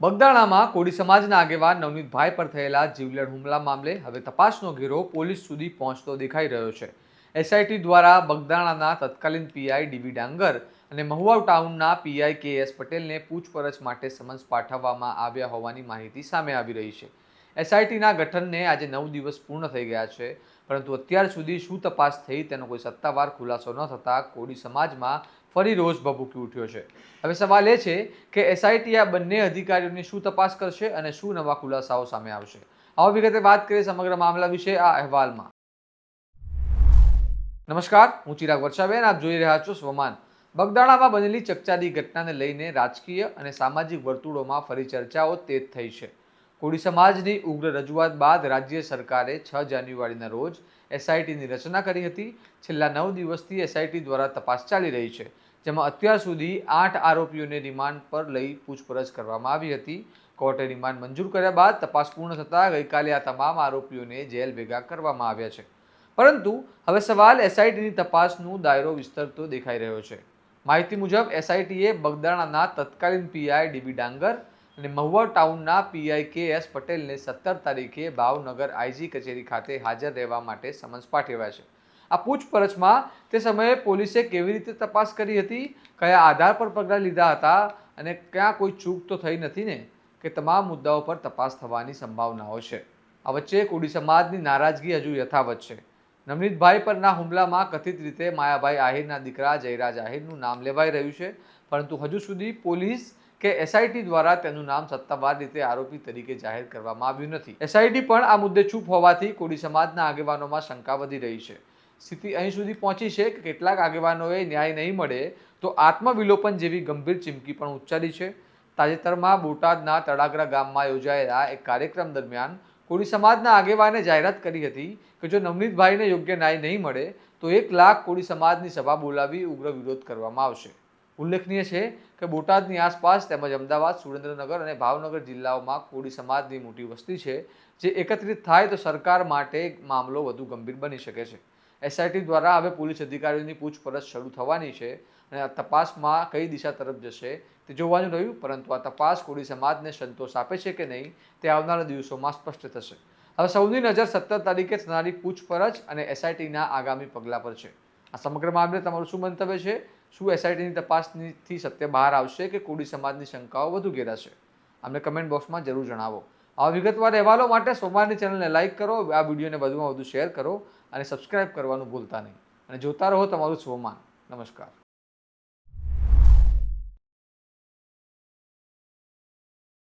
બગદાણામાં કોળી સમાજના આગેવાન નવનીતભાઈ પર થયેલા જીવલેણ હુમલા મામલે હવે તપાસનો ઘેરો પોલીસ સુધી પહોંચતો દેખાઈ રહ્યો છે. એસઆઈટી દ્વારા બગદાણાના તત્કાલીન પીઆઈ ડીબી ડાંગર અને મહુવા ટાઉનના પીઆઈ કે એસ પટેલને પૂછપરછ માટે સમન્સ પાઠવવામાં આવ્યા હોવાની માહિતી સામે આવી રહી છે. એસઆઈટીના ગઠનને આજે નવ દિવસ પૂર્ણ થઈ ગયા છે. પરંતુ અત્યાર સુધી શું તપાસ થઈ તેનો કોઈ સત્તાવાર ખુલાસો ન થતાં કોડી સમાજમાં ફરી રોષ ભભૂકી ઉઠ્યો છે. હવે સવાલ એ છે કે એસઆઈટી આ બંને અધિકારીઓની શું તપાસ કરશે અને શું નવા ખુલાસાઓ સામે આવશે? આવો વિગતે વાત કરીએ સમગ્ર મામલા વિશે આ અહેવાલમાં. નમસ્કાર, હું ચિરાગ વર્ષાબેન, આપ જોઈ રહ્યા છો સ્વમાન. બગદાણામાં બનેલી ચકચારી ઘટનાને લઈને રાજકીય અને સામાજિક વર્તુળોમાં ફરી ચર્ચાઓ તેજ થઈ છે. કોળી સમાજની ઉગ્ર રજૂઆત બાદ રાજ્ય સરકારે છ જાન્યુઆરીના રોજ એસઆઈટીની રચના કરી હતી. છેલ્લા નવ દિવસથી એસઆઈટી દ્વારા તપાસ ચાલી રહી છે, જેમાં અત્યાર સુધી આઠ આરોપીઓને રિમાન્ડ પર લઈ પૂછપરછ કરવામાં આવી હતી. કોર્ટે રિમાન્ડ મંજૂર કર્યા બાદ તપાસ પૂર્ણ થતાં ગઈકાલે આ તમામ આરોપીઓને જેલ ભેગા કરવામાં આવ્યા છે. પરંતુ હવે સવાલ એસઆઈટીની તપાસનું દાયરો વિસ્તરતો દેખાઈ રહ્યો છે. માહિતી મુજબ એસઆઈટીએ બગદાણાના તત્કાલીન પીઆઈ ડીબી ડાંગર અને મહુવા ટાઉનના પીઆઈ કે એસ પટેલને સત્તર તારીખે ભાવનગર આઈજી કચેરી ખાતે હાજર રહેવા માટે સમન્સ પાઠવ્યા છે. આ પૂછપરછમાં તે સમયે પોલીસે કેવી રીતે તપાસ કરી હતી, કયા આધાર પર પગલાં લીધા હતા અને ક્યાં કોઈ ચૂક તો થઈ નથી ને, કે તમામ મુદ્દાઓ પર તપાસ થવાની સંભાવનાઓ છે. આ વચ્ચે કોળી સમાજની નારાજગી હજુ યથાવત છે. નવનીતભાઈ પરના હુમલામાં કથિત રીતે માયાભાઈ આહિરના દીકરા જયરાજ આહિરનું નામ લેવાઈ રહ્યું છે, પરંતુ હજુ સુધી પોલીસ કે એસઆઈટી દ્વારા તેનું નામ સત્તાવાર રીતે આરોપી તરીકે જાહેર કરવામાં આવ્યું નથી. એસઆઈટી પણ આ મુદ્દે ચૂપ હોવાથી કોળી સમાજના આગેવાનોમાં શંકા વધી રહી છે. સ્થિતિ અહીં સુધી પહોંચી છે કે કેટલાક આગેવાનોએ ન્યાય નહીં મળે તો આત્મવિલોપન જેવી ગંભીર ચીમકી પણ ઉચ્ચારી છે. તાજેતરમાં બોટાદના તળાગરા ગામમાં યોજાયેલા એક કાર્યક્રમ દરમિયાન કોળી સમાજના આગેવાને જાહેરાત કરી હતી કે જો નવનીતભાઈને યોગ્ય ન્યાય નહીં મળે તો એક લાખ કોળી સમાજની સભા બોલાવી ઉગ્ર વિરોધ કરવામાં આવશે. ઉલ્લેખનીય છે કે બોટાદની આસપાસ તેમજ અમદાવાદ, સુરેન્દ્રનગર અને ભાવનગર જિલ્લાઓમાં કોળી સમાજની મોટી વસ્તી છે, જે એકત્રિત થાય તો સરકાર માટે મામલો વધુ ગંભીર બની શકે છે. એસઆઈટી દ્વારા હવે પોલીસ અધિકારીઓની પૂછપરછ શરૂ થવાની છે અને આ તપાસમાં કઈ દિશા તરફ જશે તે જોવાનું રહ્યું, પરંતુ આ તપાસ કોળી સમાજને સંતોષ આપે છે કે નહીં તે આવનારા દિવસોમાં સ્પષ્ટ થશે. હવે સૌની નજર સત્તર તારીખે થનારી પૂછપરછ અને એસઆઈટીના આગામી પગલાં પર છે. આ સમગ્ર મામલે તમારું શું મંતવ્ય છે? શું એસઆઈટીની તપાસથી સત્ય બહાર આવશે કે કોડી સમાજની શંકાઓ વધુ ઘેરાશે અમને કમેન્ટ બોક્સમાં જરૂર જણાવો. આવા વિગતવાર અહેવાલો માટે સોમવારની ચેનલને લાઇક કરો, આ વિડીયોને વધુમાં વધુ શેર કરો અને સબસ્ક્રાઇબ કરવાનું ભૂલતા નહીં. અને જોતા રહો તમારું સોમાન નમસ્કાર.